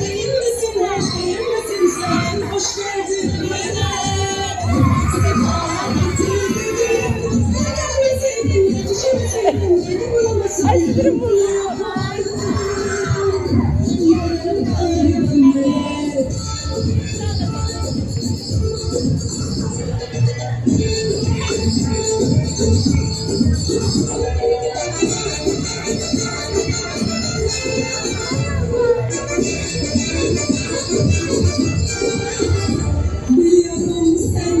benim misin, her şeyim misin sen? Hoş geldin yine. Sefalar getirdin. Sen. Ay sinirim bozuyor. Biliyorum sen